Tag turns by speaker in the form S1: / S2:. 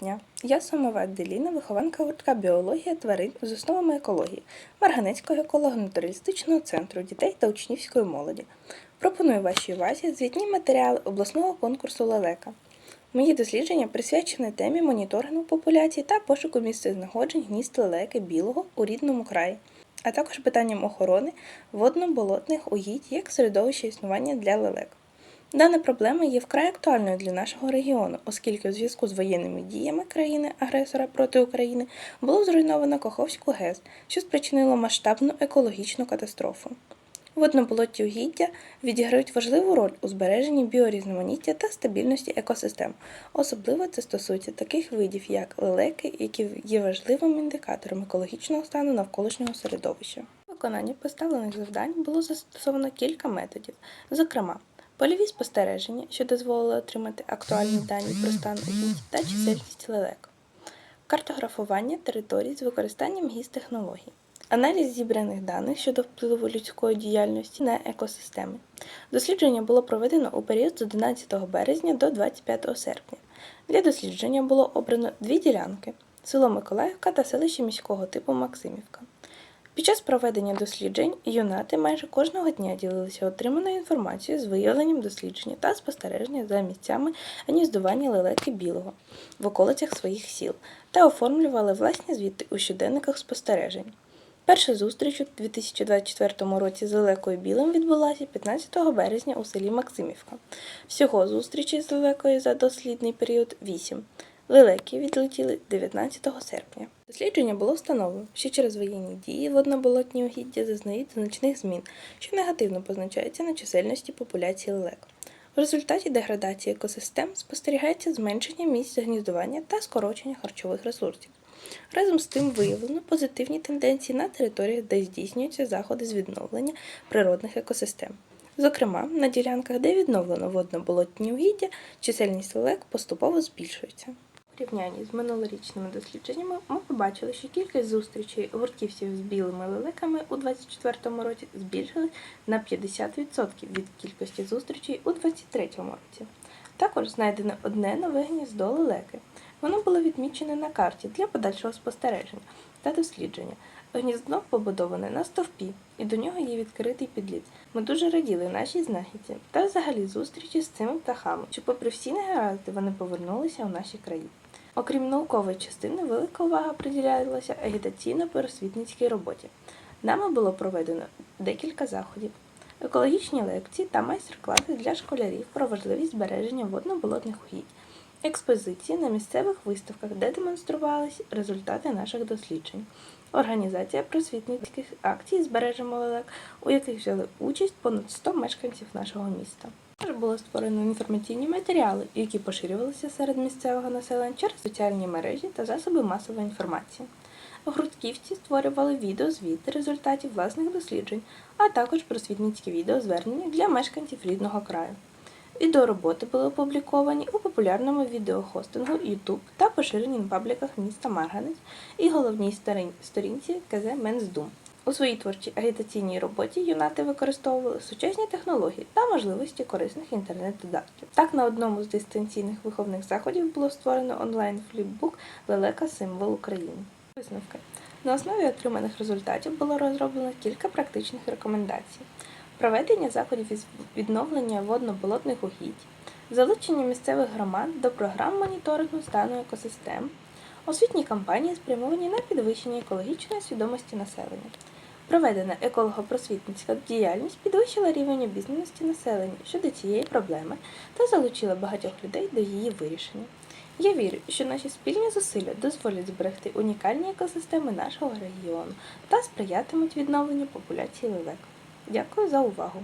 S1: дня! Я Сомова Аделіна, вихованка гуртка біологія тварин з основами екології Марганецького еколого-натуралістичного центру дітей та учнівської молоді. Пропоную вашій увазі звітні матеріали обласного конкурсу Лелека. Мої дослідження присвячені темі моніторингу популяцій та пошуку місцезнаходжень гнізд лелеки білого у рідному краї, а також питанням охорони водно-болотних угідь як середовище існування для лелек. Дана проблема є вкрай актуальною для нашого регіону, оскільки у зв'язку з воєнними діями країни-агресора проти України було зруйновано Каховську ГЕС, що спричинило масштабну екологічну катастрофу. Водноболотті угіддя відіграють важливу роль у збереженні біорізноманіття та стабільності екосистем. Особливо це стосується таких видів, як лелеки, які є важливим індикатором екологічного стану навколишнього середовища. У виконанні поставлених завдань було застосовано кілька методів, зокрема, польові спостереження, що дозволили отримати актуальні дані про стан угідь та чисельність лелек, картографування територій з використанням гіс-технологій. Аналіз зібраних даних щодо впливу людської діяльності на екосистеми. Дослідження було проведено у період з 11 березня до 25 серпня. Для дослідження було обрано дві ділянки село Миколаївка та селище міського типу Максимівка. Під час проведення досліджень юнати майже кожного дня ділилися отриманою інформацією з виявленням дослідження та спостереження за місцями гніздування лелеки білого в околицях своїх сіл та оформлювали власні звіти у щоденниках спостережень. Перша зустріч у 2024 році з лелекою білим відбулася 15 березня у селі Максимівка. Всього зустрічей з лелекою за дослідний період 8. Лелеки відлетіли 19 серпня. Дослідження було встановлено, що через воєнні дії водноболотні угіддя зазнають значних змін, що негативно позначаються на чисельності популяції лелек. В результаті деградації екосистем спостерігається зменшення місць гніздування та скорочення харчових ресурсів. Разом з тим виявлено позитивні тенденції на територіях, де здійснюються заходи з відновлення природних екосистем. Зокрема, на ділянках, де відновлено водно-болотні угіддя, чисельність лелек поступово збільшується. Порівнянні з минулорічними дослідженнями ми побачили, що кількість зустрічей гуртківців з білими лелеками у 2024 році збільшилась на 50% від кількості зустрічей у 2023 році. Також знайдено одне нове гніздо лелеки. Воно було відмічене на карті для подальшого спостереження та дослідження. Гніздо побудоване на стовпі, і до нього є відкритий підліт. Ми дуже раділи нашій знахідці та взагалі зустрічі з цими птахами, що, попри всі негаразди, вони повернулися у наші краї. Окрім наукової частини, велика увага приділялася агітаційно-просвітницькій роботі. Нами було проведено декілька заходів, екологічні лекції та майстер-класи для школярів про важливість збереження водно-болотних угідь, експозиції на місцевих виставках, де демонструвалися результати наших досліджень, організація просвітницьких акцій «Збережемо лелек», у яких взяли участь понад 100 мешканців нашого міста. Було створено інформаційні матеріали, які поширювалися серед місцевого населення через соціальні мережі та засоби масової інформації. Грудківці створювали відеозвіти результатів власних досліджень, а також просвітницькі відеозвернення для мешканців рідного краю. Відеороботи були опубліковані у популярному відеохостингу YouTube та поширені на пабліках міста Марганець і головній сторінці КЗ Менздум. У своїй творчій агітаційній роботі юнати використовували сучасні технології та можливості корисних інтернет-додатків. Так, на одному з дистанційних виховних заходів було створено онлайн фліпбук Лелека Символ України. Висновки. На основі отриманих результатів було розроблено кілька практичних рекомендацій. Проведення заходів із відновлення водно-болотних угідь, залучення місцевих громад до програм моніторингу стану екосистем, освітні кампанії спрямовані на підвищення екологічної свідомості населення. Проведена еколого-просвітницька діяльність підвищила рівень обізнаності населення щодо цієї проблеми та залучила багатьох людей до її вирішення. Я вірю, що наші спільні зусилля дозволять зберегти унікальні екосистеми нашого регіону та сприятимуть відновленню популяції лелек. Дякую за увагу!